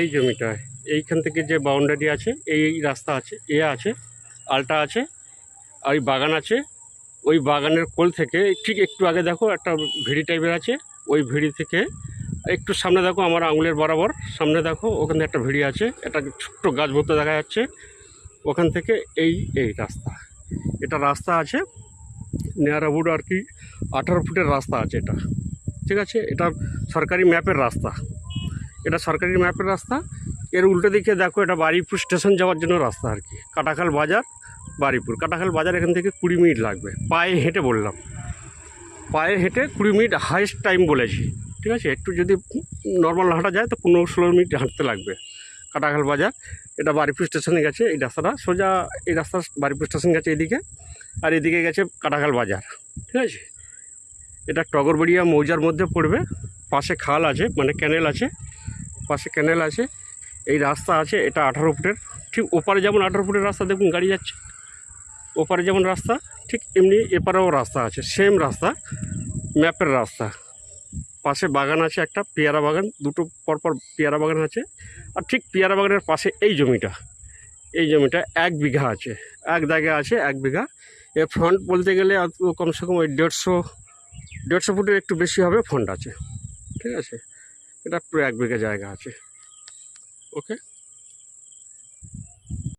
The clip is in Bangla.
এই জমিটায় এইখান থেকে যে বাউন্ডারি আছে, এই রাস্তা আছে, এ আছে, আলটা আছে, আর বাগান আছে। ওই বাগানের কোল থেকে, ঠিক একটু আগে দেখো একটা ভিড়ি টাইপের আছে, ওই ভিড়ি থেকে একটু সামনে দেখো আমার আঙুলের বরাবর, সামনে দেখো ওখানে একটা ভিড়ি আছে, একটা ছোট্ট গাছ ভর্তি দেখা যাচ্ছে। ওখান থেকে এই এই রাস্তা, এটা রাস্তা আছে, নিয়ার অ্যাবাউট আর কি আঠারো ফুটের রাস্তা আছে এটা, ঠিক আছে? এটা সরকারি ম্যাপের রাস্তা। এটা সরকারি ম্যাপের রাস্তা। এর উল্টো দিকে দেখো এটা বারিপুর স্টেশন যাওয়ার জন্য রাস্তা আর কি। কাটাখাল বাজার, বারিপুর। কাটাখাল বাজার এখান থেকে কুড়ি মিনিট লাগবে। পায়ে হেঁটে বললাম। পায়ে হেঁটে কুড়ি মিনিট হাইস্ট টাইম বলেছি। ঠিক আছে? একটু যদি নর্মাল হাঁটা যায় তো পনেরো ষোলো মিনিট হাঁটতে লাগবে। কাটাখাল বাজার। এটা বারিপুর স্টেশনে গেছে। এই রাস্তাটা সোজা এই রাস্তা বারিপুর স্টেশন গেছে এদিকে। আর এদিকে গেছে কাটাখাল বাজার। ঠিক আছে? এটা টগরবাড়িয়া মৌজার মধ্যে পড়বে। পাশে খাল আছে মানে ক্যানেল আছে। পাশে ক্যানেল আছে, এই রাস্তা আছে, এটা আঠারো ফুটের। ঠিক ওপারে যেমন আঠারো ফুটের রাস্তা, দেখুন গাড়ি যাচ্ছে। ওপারে যেমন রাস্তা, ঠিক এমনি এপারেও রাস্তা আছে সেম রাস্তা ম্যাপের রাস্তা। পাশে বাগান আছে একটা, পেয়ারা বাগান, দুটো পরপর পেয়ারা বাগান আছে। আর ঠিক পেয়ারা বাগানের পাশে এই জমিটা এই জমিটা এক বিঘা আছে, এক জায়গায় আছে এক বিঘা। এর ফ্রন্ট বলতে গেলে কমসে কম ওই দেড়শো দেড়শো ফুটের একটু বেশি হবে ফ্রন্ট আছে, ঠিক আছে? এটা পুরো এক বিঘা জায়গা আছে। ওকে